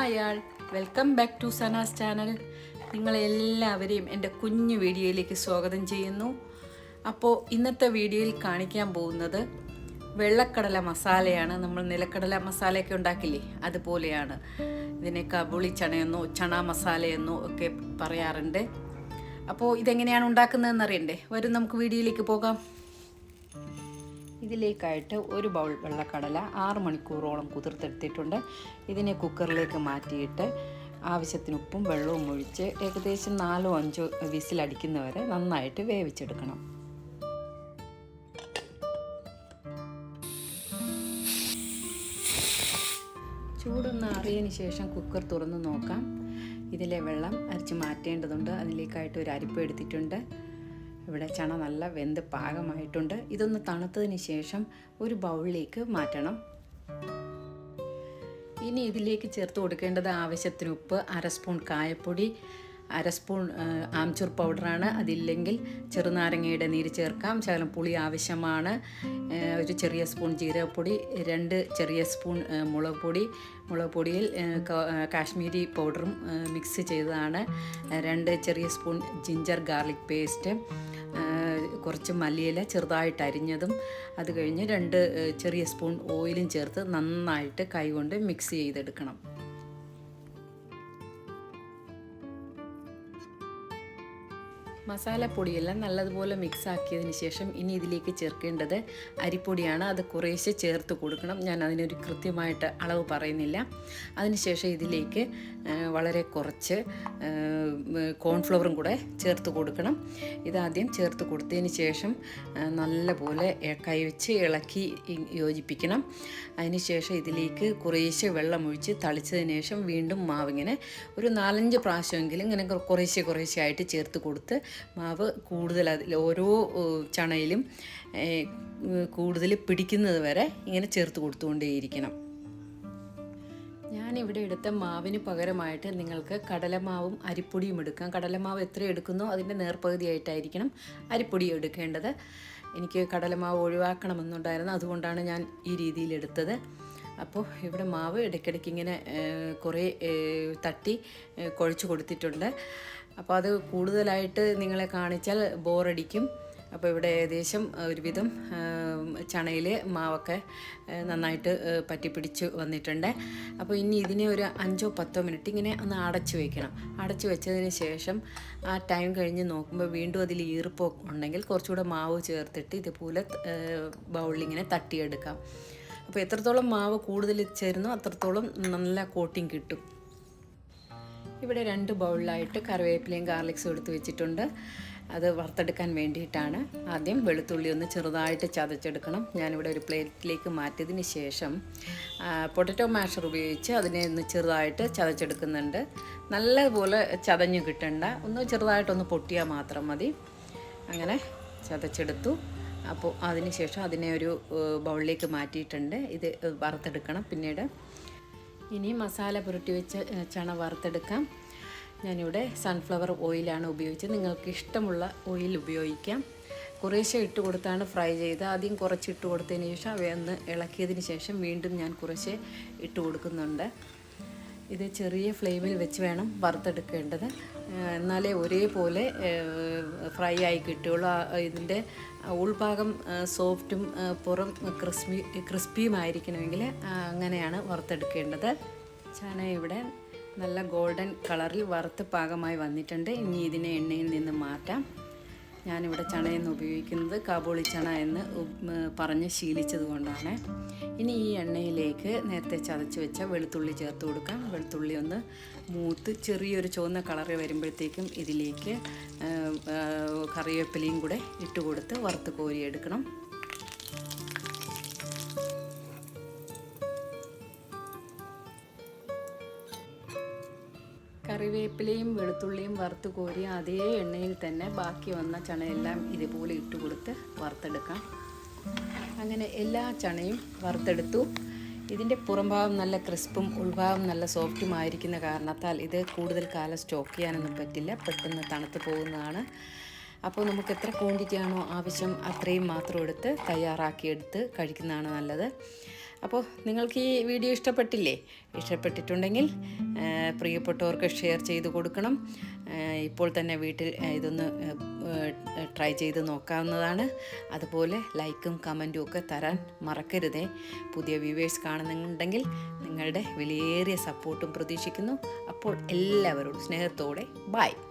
Hi all. Welcome back to Sana's channel. നിങ്ങളെല്ലാവരെയും എന്റെ കുഞ്ഞു വീഡിയോയിലേക്ക് സ്വാഗതം ചെയ്യുന്നു. അപ്പോൾ ഇന്നത്തെ വീഡിയോയിൽ കാണിക്കാൻ പോകുന്നത് വെള്ളക്കടല മസാലയാണ്. നമ്മൾ നിലക്കടല മസാലയൊക്കെ ഉണ്ടാക്കില്ലേ? അതുപോലെയാണ്. ഇതിനെ കബുളി ചണയെന്നോ ചണ മസാലയെന്നോ ഒക്കെ പറയാറുണ്ട്. അപ്പോൾ ഇതെങ്ങനെയാണ് ഉണ്ടാക്കുന്നതെന്ന് അറിയണ്ടേ? വരും നമുക്ക് വീഡിയോയിലേക്ക് പോകാം. ഇതിലേക്കായിട്ട് ഒരു ബൗൾ വെള്ളക്കടല ആറ് മണിക്കൂറോളം കുതിർത്തെടുത്തിട്ടുണ്ട്. ഇതിനെ കുക്കറിലേക്ക് മാറ്റിയിട്ട് ആവശ്യത്തിന് ഉപ്പും വെള്ളവും ഒഴിച്ച് ഏകദേശം നാലോ അഞ്ചോ വിസിലടിക്കുന്നവരെ നന്നായിട്ട് വേവിച്ചെടുക്കണം. ചൂടൊന്ന് അറിയതിന് ശേഷം കുക്കർ തുറന്ന് നോക്കാം. ഇതിലെ വെള്ളം അരിച്ച് മാറ്റേണ്ടതുണ്ട്. അതിലേക്കായിട്ട് ഒരു അരിപ്പ് എടുത്തിട്ടുണ്ട്. ഇവിടെ ചണ നല്ല വെന്ത് പാകമായിട്ടുണ്ട്. ഇതൊന്ന് തണുത്തതിന് ശേഷം ഒരു ബൗളിലേക്ക് മാറ്റണം. ഇനി ഇതിലേക്ക് ചേർത്ത് കൊടുക്കേണ്ടത് ആവശ്യത്തിന് ഉപ്പ് അര സ്പൂൺ കായപ്പൊടി അര സ്പൂൺ ആ, ആംചൂർ പൗഡറാണ്. അതില്ലെങ്കിൽ ചെറുനാരങ്ങയുടെ നീര് ചേർക്കാം. ശകലം പുളി ആവശ്യമാണ്. ഒരു ചെറിയ സ്പൂൺ ജീരകപ്പൊടി രണ്ട് ചെറിയ സ്പൂൺ മുളക് പൊടി. മുളക് പൊടിയിൽ കാശ്മീരി പൗഡറും മിക്സ് ചെയ്തതാണ്. രണ്ട് ചെറിയ സ്പൂൺ ജിഞ്ചർ ഗാർലിക് പേസ്റ്റ് കുറച്ച് മല്ലിയില ചെറുതായിട്ട് അരിഞ്ഞതും അത് കഴിഞ്ഞ് രണ്ട് ചെറിയ സ്പൂൺ ഓയിലും ചേർത്ത് നന്നായിട്ട് കൈകൊണ്ട് മിക്സ് ചെയ്തെടുക്കണം. മസാലപ്പൊടിയെല്ലാം നല്ലതുപോലെ മിക്സ് ആക്കിയതിന് ശേഷം ഇനി ഇതിലേക്ക് ചേർക്കേണ്ടത് അരിപ്പൊടിയാണ്. അത് കുറേശ്ശെ ചേർത്ത് കൊടുക്കണം. ഞാൻ അതിനൊരു കൃത്യമായിട്ട് അളവ് പറയുന്നില്ല. അതിനുശേഷം ഇതിലേക്ക് വളരെ കുറച്ച് കോൺഫ്ലവറും കൂടെ ചേർത്ത് കൊടുക്കണം. ഇതാദ്യം ചേർത്ത് കൊടുത്തതിന് ശേഷം നല്ലപോലെ കൈവച്ച് ഇളക്കി യോജിപ്പിക്കണം. അതിനുശേഷം ഇതിലേക്ക് കുറേശ്ശെ വെള്ളം ഒഴിച്ച് തളിച്ചതിന് ശേഷം വീണ്ടും മാവിങ്ങനെ ഒരു നാലഞ്ച് പ്രാവശ്യമെങ്കിലും ഇങ്ങനെ കുറേശ്ശെ കുറേശ്ശെ ആയിട്ട് ചേർത്ത് കൊടുത്ത് മാവ് കൂടുതൽ അതിൽ ഓരോ ചണയിലും കൂടുതൽ പിടിക്കുന്നത് വരെ ഇങ്ങനെ ചേർത്ത് കൊടുത്തുകൊണ്ടേയിരിക്കണം. ഞാനിവിടെ എടുത്ത മാവിന് പകരമായിട്ട് നിങ്ങൾക്ക് കടലമാവും അരിപ്പൊടിയും എടുക്കാം. കടലമാവ് എത്ര എടുക്കുന്നോ അതിന്റെ നേർപ്പകുതിയായിട്ടായിരിക്കണം അരിപ്പൊടി എടുക്കേണ്ടത്. എനിക്ക് കടലമാവ് ഒഴിവാക്കണമെന്നുണ്ടായിരുന്നു അതുകൊണ്ടാണ് ഞാൻ ഈ രീതിയിൽ എടുത്തത്. അപ്പോൾ ഇവിടെ മാവ് ഇടയ്ക്കിടയ്ക്ക് ഇങ്ങനെ കുറേ തട്ടി കുഴച്ച് കൊടുത്തിട്ടുണ്ട്. അപ്പോൾ അത് കൂടുതലായിട്ട് നിങ്ങളെ കാണിച്ചാൽ ബോറടിക്കും. അപ്പോൾ ഇവിടെ ഏകദേശം ഒരുവിധം ചണയിൽ മാവൊക്കെ നന്നായിട്ട് പറ്റിപ്പിടിച്ച് വന്നിട്ടുണ്ട്. അപ്പോൾ ഇനി ഇതിനെ ഒരു അഞ്ചോ പത്തോ മിനിറ്റ് ഇങ്ങനെ ഒന്ന് അടച്ചു വയ്ക്കണം അടച്ചു വെച്ചതിന് ശേഷം ആ ടൈം കഴിഞ്ഞ് നോക്കുമ്പോൾ വീണ്ടും അതിൽ ഈർപ്പം ഉണ്ടെങ്കിൽ കുറച്ചുകൂടെ മാവ് ചേർത്തിട്ട് ഇതുപോലെ ബൗളിങ്ങിനെ ഇങ്ങനെ തട്ടിയെടുക്കാം. അപ്പോൾ എത്രത്തോളം മാവ് കൂടുതൽ ചേരുന്നോ അത്രത്തോളം നല്ല കോട്ടിങ് കിട്ടും. ഇവിടെ രണ്ട് ബൗളിലായിട്ട് കറിവേപ്പിലയും ഗാർലിക്സും എടുത്ത് വെച്ചിട്ടുണ്ട്. അത് വറുത്തെടുക്കാൻ വേണ്ടിയിട്ടാണ്. ആദ്യം വെളുത്തുള്ളി ഒന്ന് ചെറുതായിട്ട് ചതച്ചെടുക്കണം. ഞാനിവിടെ ഒരു പ്ലേറ്റിലേക്ക് മാറ്റിയതിന് ശേഷം പൊട്ടറ്റോ മാഷർ ഉപയോഗിച്ച് അതിനെ ഒന്ന് ചെറുതായിട്ട് ചതച്ചെടുക്കുന്നുണ്ട്. നല്ലപോലെ ചതഞ്ഞ് കിട്ടണ്ട. ഒന്ന് ചെറുതായിട്ടൊന്ന് പൊട്ടിയാൽ മാത്രം മതി. അങ്ങനെ ചതച്ചെടുത്തു. അപ്പോൾ അതിന് ശേഷം അതിനെ ഒരു ബൗളിലേക്ക് മാറ്റിയിട്ടുണ്ട്. ഇത് വറുത്തെടുക്കണം പിന്നീട്. ഇനി മസാല പുരട്ടി വെച്ച് ചണ വറുത്തെടുക്കാം. ഞാനിവിടെ സൺഫ്ലവർ ഓയിലാണ് ഉപയോഗിച്ചത്. നിങ്ങൾക്ക് ഇഷ്ടമുള്ള ഓയിൽ ഉപയോഗിക്കാം. കുറേശ്ശെ ഇട്ട് കൊടുത്താണ് ഫ്രൈ ചെയ്ത് ആദ്യം കുറച്ച് ഇട്ട് കൊടുത്തതിന് ശേഷം അവയൊന്ന് ഇളക്കിയതിന് ശേഷം വീണ്ടും ഞാൻ കുറേശ്ശെ ഇട്ട് കൊടുക്കുന്നുണ്ട്. ഇത് ചെറിയ ഫ്ലെയിമിൽ വെച്ച് വേണം വറുത്തെടുക്കേണ്ടത്. എന്നാലേ ഒരേപോലെ ഫ്രൈ ആയി കിട്ടുകയുള്ളൂ. ഇതിന്റെ ഉൾഭാഗം സോഫ്റ്റും പുറം ക്രിസ്പി ക്രിസ്പിയുമായിരിക്കണമെങ്കിൽ അങ്ങനെയാണ് വറുത്തെടുക്കേണ്ടത്. ചാന ഇവിടെ നല്ല ഗോൾഡൻ കളറിൽ വറുത്ത് പാകമായി വന്നിട്ടുണ്ട്. ഇനി ഇതിനെ എണ്ണയിൽ നിന്ന് മാറ്റാം. ഞാനിവിടെ ചണയെന്ന് ഉപയോഗിക്കുന്നത് കാബൂളി ചണ എന്ന് പറഞ്ഞ് ശീലിച്ചത് കൊണ്ടാണ്. ഇനി ഈ എണ്ണയിലേക്ക് നേരത്തെ ചതച്ച് വെച്ച വെളുത്തുള്ളി ചേർത്ത് കൊടുക്കാം. വെളുത്തുള്ളി ഒന്ന് മൂത്ത് ചെറിയൊരു ചുവന്ന കളർ വരുമ്പോഴത്തേക്കും ഇതിലേക്ക് കറിവേപ്പിലയും കൂടെ ഇട്ട് കൊടുത്ത് വറുത്ത് കോരിയെടുക്കണം. കറിവേപ്പിലയും വെളുത്തുള്ളിയും വറുത്ത് കോരി അതേ എണ്ണയിൽ തന്നെ ബാക്കി വന്ന ചണയെല്ലാം ഇതുപോലെ ഇട്ട് കൊടുത്ത് വറുത്തെടുക്കാം. അങ്ങനെ എല്ലാ ചണയും വറുത്തെടുത്തു. ഇതിന്റെ പുറംഭാഗം നല്ല ക്രിസ്പും ഉൾഭാഗം നല്ല സോഫ്റ്റും ആയിരിക്കുന്ന കാരണത്താൽ ഇത് കൂടുതൽ കാലം സ്റ്റോക്ക് ചെയ്യാനൊന്നും പറ്റില്ല. പെട്ടെന്ന് തണുത്ത് പോകുന്നതാണ്. അപ്പോൾ നമുക്ക് എത്ര ക്വാണ്ടിറ്റി ആണോ ആവശ്യം അത്രയും മാത്രം എടുത്ത് തയ്യാറാക്കിയെടുത്ത് കഴിക്കുന്നതാണ് നല്ലത്. അപ്പോൾ നിങ്ങൾക്ക് ഈ വീഡിയോ ഇഷ്ടപ്പെട്ടില്ലേ? ഇഷ്ടപ്പെട്ടിട്ടുണ്ടെങ്കിൽ പ്രിയപ്പെട്ടവർക്ക് ഷെയർ ചെയ്ത് കൊടുക്കണം. ഇപ്പോൾ തന്നെ വീട്ടിൽ ഇതൊന്ന് ട്രൈ ചെയ്ത് നോക്കാവുന്നതാണ്. അതുപോലെ ലൈക്കും കമന്റും ഒക്കെ തരാൻ മറക്കരുതേ. പുതിയ വ്യൂവേഴ്സ് കാണുന്നുണ്ടെങ്കിൽ നിങ്ങളുടെ വിലയേറിയ സപ്പോർട്ടും പ്രതീക്ഷിക്കുന്നു. അപ്പോൾ എല്ലാവരോടും സ്നേഹത്തോടെ ബായ്